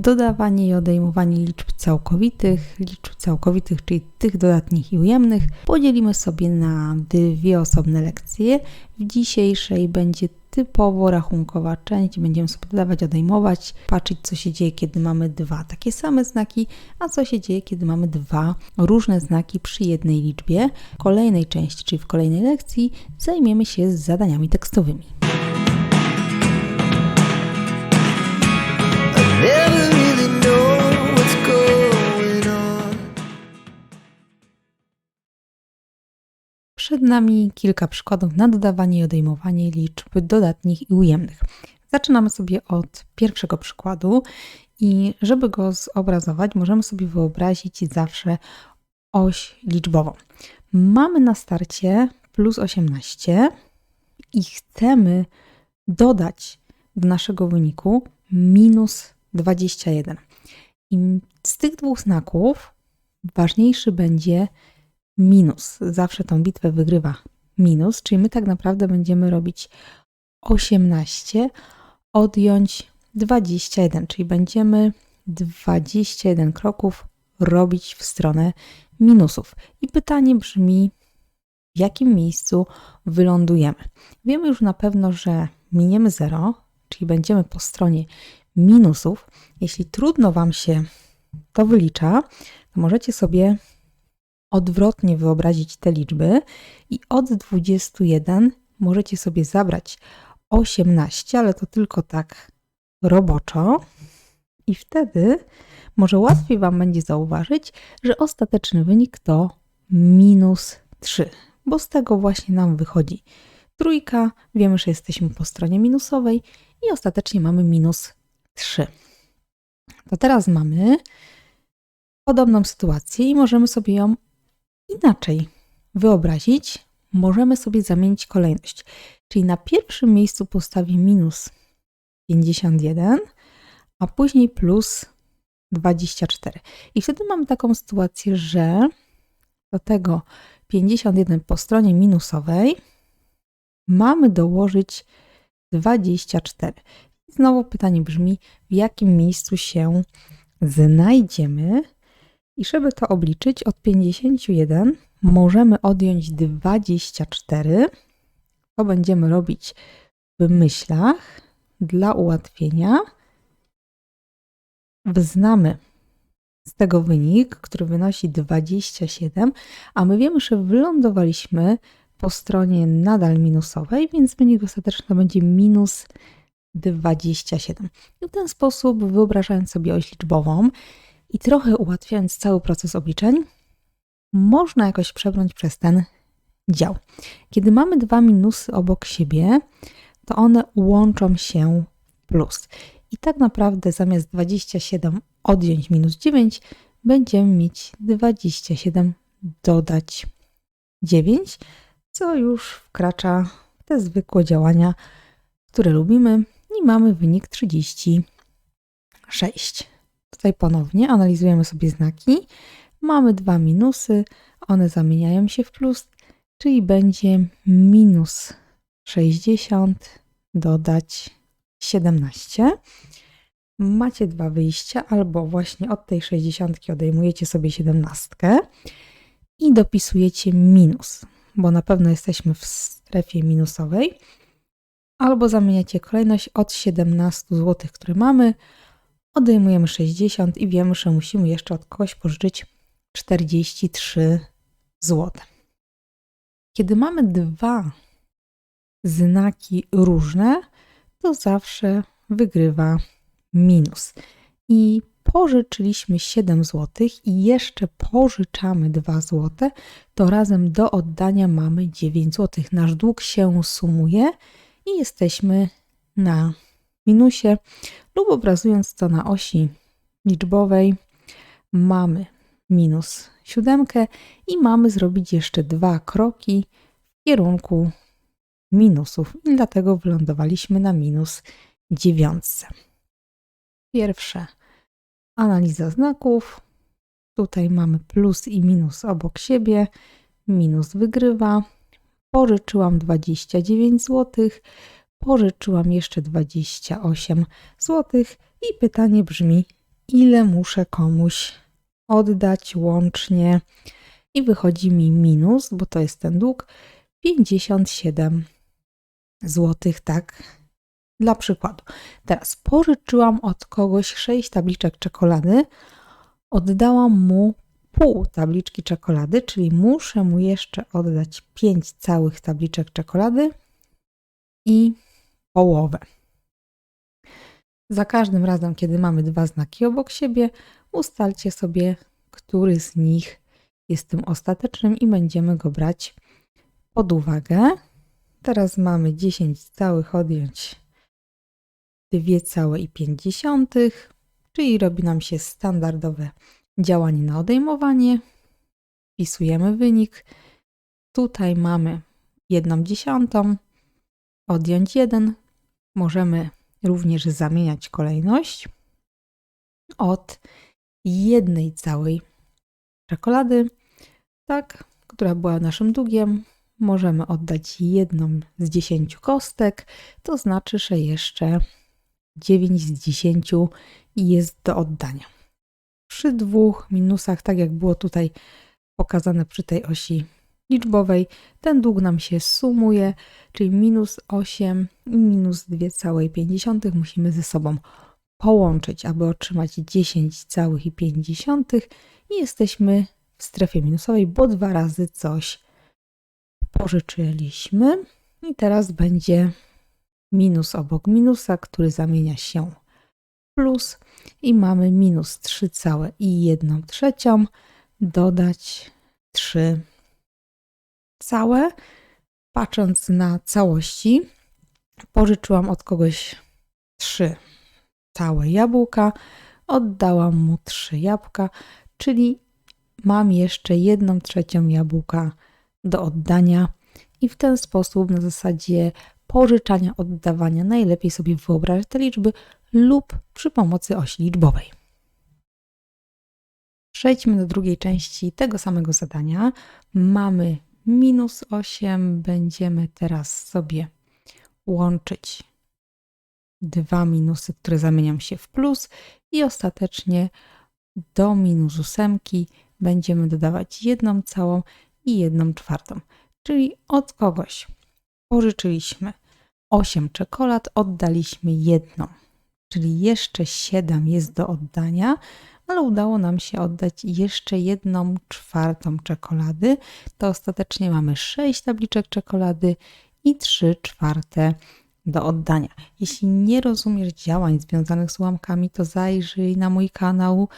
dodawanie i odejmowanie liczb całkowitych, liczb całkowitych, czyli tych dodatnich i ujemnych, podzielimy sobie na dwie osobne lekcje. W dzisiejszej będzie typowo rachunkowa część, będziemy sobie dodawać, odejmować, patrzeć co się dzieje, kiedy mamy dwa takie same znaki, a co się dzieje, kiedy mamy dwa różne znaki przy jednej liczbie. W kolejnej części, czyli w kolejnej lekcji, zajmiemy się zadaniami tekstowymi. Przed nami kilka przykładów na dodawanie i odejmowanie liczb dodatnich i ujemnych. Zaczynamy sobie od pierwszego przykładu i żeby go zobrazować, możemy sobie wyobrazić zawsze oś liczbową. Mamy na starcie plus 18 i chcemy dodać do naszego wyniku minus 21. I z tych dwóch znaków ważniejszy będzie minus. Zawsze tą bitwę wygrywa minus, czyli my tak naprawdę będziemy robić 18, odjąć 21, czyli będziemy 21 kroków robić w stronę minusów. I pytanie brzmi, w jakim miejscu wylądujemy? Wiemy już na pewno, że miniemy 0, czyli będziemy po stronie minusów. Jeśli trudno Wam się to wylicza, to możecie sobie odwrotnie wyobrazić te liczby i od 21 możecie sobie zabrać 18, ale to tylko tak roboczo. I wtedy może łatwiej Wam będzie zauważyć, że ostateczny wynik to minus 3, bo z tego właśnie nam wychodzi trójka. Wiemy, że jesteśmy po stronie minusowej i ostatecznie mamy minus 3. To teraz mamy podobną sytuację i możemy sobie ją inaczej wyobrazić. Możemy sobie zamienić kolejność. Czyli na pierwszym miejscu postawię minus 51, a później plus 24. I wtedy mamy taką sytuację, że do tego 51 po stronie minusowej mamy dołożyć 24. I znowu pytanie brzmi, w jakim miejscu się znajdziemy? I żeby to obliczyć, od 51 możemy odjąć 24. To będziemy robić w myślach dla ułatwienia. Wznamy z tego wynik, który wynosi 27, a my wiemy, że wylądowaliśmy po stronie nadal minusowej, więc wynik ostateczny będzie minus 27. I w ten sposób, wyobrażając sobie oś liczbową i trochę ułatwiając cały proces obliczeń, można jakoś przebrnąć przez ten dział. Kiedy mamy dwa minusy obok siebie, to one łączą się w plus. I tak naprawdę zamiast 27 odjąć minus 9, będziemy mieć 27 dodać 9, co już wkracza w te zwykłe działania, które lubimy i mamy wynik 36. Tutaj ponownie analizujemy sobie znaki. Mamy dwa minusy, one zamieniają się w plus, czyli będzie minus 60 dodać 17. Macie dwa wyjścia, albo właśnie od tej 60 odejmujecie sobie 17 i dopisujecie minus, bo na pewno jesteśmy w strefie minusowej albo zamieniacie kolejność od 17 zł, które mamy, odejmujemy 60 i wiemy, że musimy jeszcze od kogoś pożyczyć 43 zł. Kiedy mamy dwa znaki różne, to zawsze wygrywa minus. I pożyczyliśmy 7 zł i jeszcze pożyczamy 2 zł, to razem do oddania mamy 9 zł. Nasz dług się sumuje i jesteśmy na minusie lub obrazując to na osi liczbowej mamy minus siódemkę i mamy zrobić jeszcze dwa kroki w kierunku minusów i dlatego wylądowaliśmy na minus dziewiątce. Pierwsze analiza znaków. Tutaj mamy plus i minus obok siebie. Minus wygrywa, pożyczyłam 29 zł, pożyczyłam jeszcze 28 zł i pytanie brzmi, ile muszę komuś oddać łącznie i wychodzi mi minus, bo to jest ten dług, 57 zł, tak? Dla przykładu. Teraz pożyczyłam od kogoś 6 tabliczek czekolady, oddałam mu pół tabliczki czekolady, czyli muszę mu jeszcze oddać 5 całych tabliczek czekolady i połowę. Za każdym razem, kiedy mamy dwa znaki obok siebie, ustalcie sobie, który z nich jest tym ostatecznym i będziemy go brać pod uwagę. Teraz mamy 10 całych odjąć 2 całe i 50, czyli robi nam się standardowe działanie na odejmowanie. Wpisujemy wynik. Tutaj mamy 1 dziesiątą, odjąć 1. Możemy również zamieniać kolejność od jednej całej czekolady, tak, która była naszym długiem. Możemy oddać jedną z 10 kostek, to znaczy, że jeszcze 9 z 10 jest do oddania. Przy dwóch minusach, tak jak było tutaj pokazane przy tej osi liczbowej, ten dług nam się sumuje, czyli minus 8 i minus 2,5 musimy ze sobą połączyć, aby otrzymać 10 całych i 50 i jesteśmy w strefie minusowej, bo dwa razy coś pożyczyliśmy. I teraz będzie minus obok minusa, który zamienia się plus i mamy minus 3 całe i 1 trzecią dodać 3 całe. Patrząc na całości, pożyczyłam od kogoś 3 całe jabłka, oddałam mu 3 jabłka, czyli mam jeszcze 1 trzecią jabłka do oddania i w ten sposób na zasadzie pożyczania, oddawania najlepiej sobie wyobrażać te liczby lub przy pomocy osi liczbowej. Przejdźmy do drugiej części tego samego zadania. Mamy minus 8, będziemy teraz sobie łączyć dwa minusy, które zamienią się w plus i ostatecznie do minus ósemki będziemy dodawać jedną całą i jedną czwartą. Czyli od kogoś pożyczyliśmy 8 czekolad, oddaliśmy jedną, czyli jeszcze 7 jest do oddania, ale udało nam się oddać jeszcze jedną czwartą czekolady. To ostatecznie mamy 6 tabliczek czekolady i 3 czwarte do oddania. Jeśli nie rozumiesz działań związanych z ułamkami, to zajrzyj na mój kanał,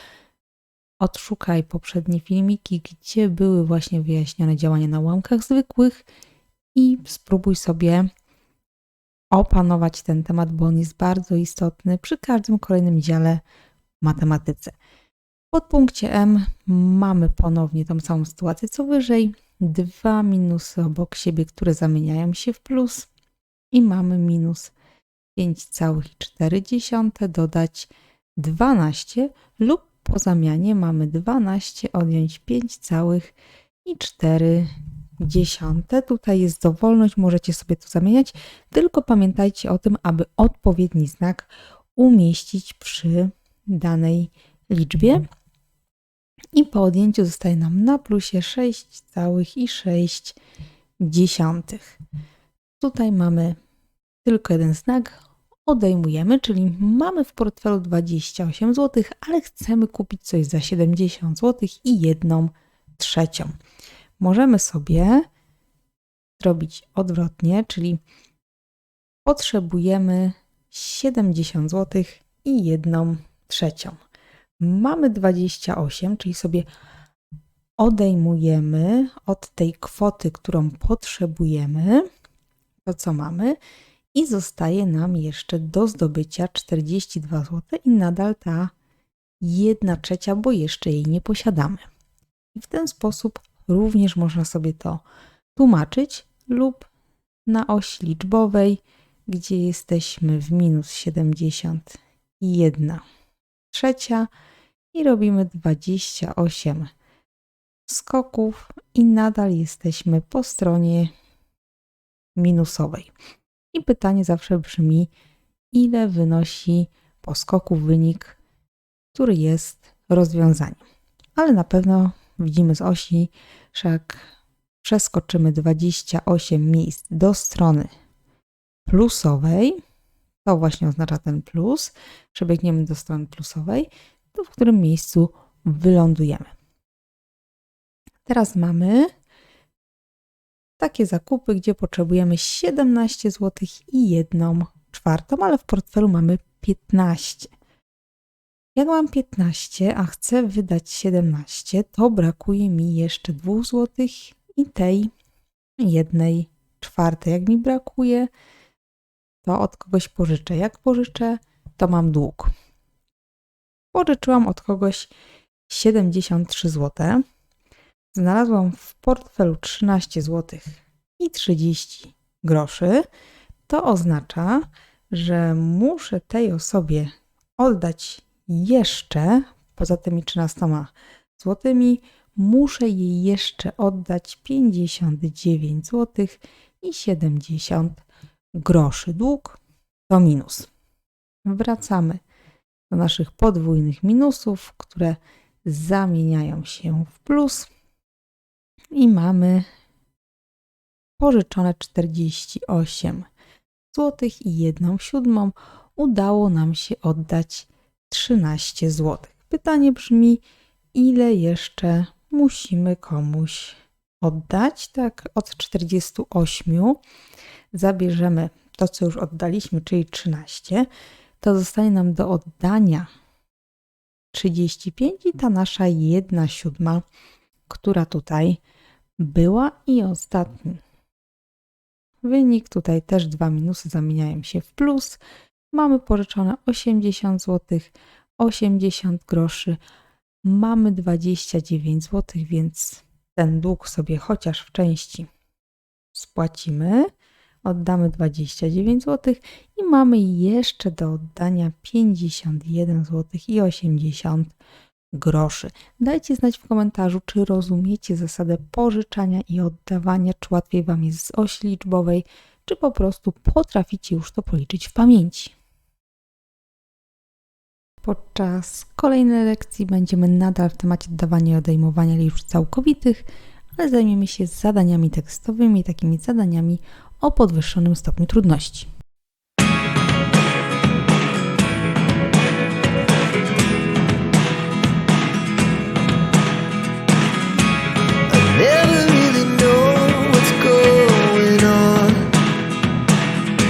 odszukaj poprzednie filmiki, gdzie były właśnie wyjaśnione działania na ułamkach zwykłych i spróbuj sobie opanować ten temat, bo on jest bardzo istotny przy każdym kolejnym dziale matematyce. W podpunkcie M mamy ponownie tą samą sytuację co wyżej. Dwa minusy obok siebie, które zamieniają się w plus i mamy minus 5,4 dodać 12 lub po zamianie mamy 12 odjąć 5,4 dziesiąte. Tutaj jest dowolność, możecie sobie to zamieniać, tylko pamiętajcie o tym, aby odpowiedni znak umieścić przy danej liczbie. I po odjęciu zostaje nam na plusie 6,6 dziesiątych. Tutaj mamy tylko jeden znak, odejmujemy, czyli mamy w portfelu 28 zł, ale chcemy kupić coś za 70 zł i jedną trzecią. Możemy sobie zrobić odwrotnie, czyli potrzebujemy 70 zł i jedną trzecią. Mamy 28, czyli sobie odejmujemy od tej kwoty, którą potrzebujemy, to co mamy, i zostaje nam jeszcze do zdobycia 42 zł i nadal ta 1 trzecia, bo jeszcze jej nie posiadamy. I w ten sposób również można sobie to tłumaczyć lub na osi liczbowej, gdzie jesteśmy w minus 71 trzecia i robimy 28 skoków i nadal jesteśmy po stronie minusowej. I pytanie zawsze brzmi, ile wynosi po skoku wynik który jest rozwiązaniem. Ale na pewno widzimy z osi, że jak przeskoczymy 28 miejsc do strony plusowej, to właśnie oznacza ten plus, przebiegniemy do strony plusowej, to w którym miejscu wylądujemy. Teraz mamy takie zakupy, gdzie potrzebujemy 17 zł i 1 czwartą, ale w portfelu mamy 15. Jak mam 15, a chcę wydać 17, to brakuje mi jeszcze 2 zł i tej jednej czwartej. Jak mi brakuje, to od kogoś pożyczę. Jak pożyczę, to mam dług. Pożyczyłam od kogoś 73 zł. Znalazłam w portfelu 13 zł i 30 groszy. To oznacza, że muszę tej osobie oddać jeszcze, poza tymi 13 złotymi, muszę jej jeszcze oddać 59 zł i 70 groszy. Dług to minus. Wracamy do naszych podwójnych minusów, które zamieniają się w plus i mamy pożyczone 48 zł i 1 siódmą. Udało nam się oddać 13 zł. Pytanie brzmi, ile jeszcze musimy komuś oddać? Tak, od 48 zabierzemy to, co już oddaliśmy, czyli 13, to zostanie nam do oddania 35 i ta nasza 1 siódma, która tutaj była i ostatni. Wynik tutaj też dwa minusy zamieniają się w plus. Mamy pożyczone 80 zł, 80 groszy. Mamy 29 zł, więc ten dług sobie chociaż w części spłacimy. Oddamy 29 zł i mamy jeszcze do oddania 51 zł i 80 groszy. Dajcie znać w komentarzu, czy rozumiecie zasadę pożyczania i oddawania, czy łatwiej Wam jest z osi liczbowej, czy po prostu potraficie już to policzyć w pamięci. Podczas kolejnej lekcji będziemy nadal w temacie oddawania i odejmowania liczb całkowitych, ale zajmiemy się zadaniami tekstowymi, takimi zadaniami o podwyższonym stopniu trudności.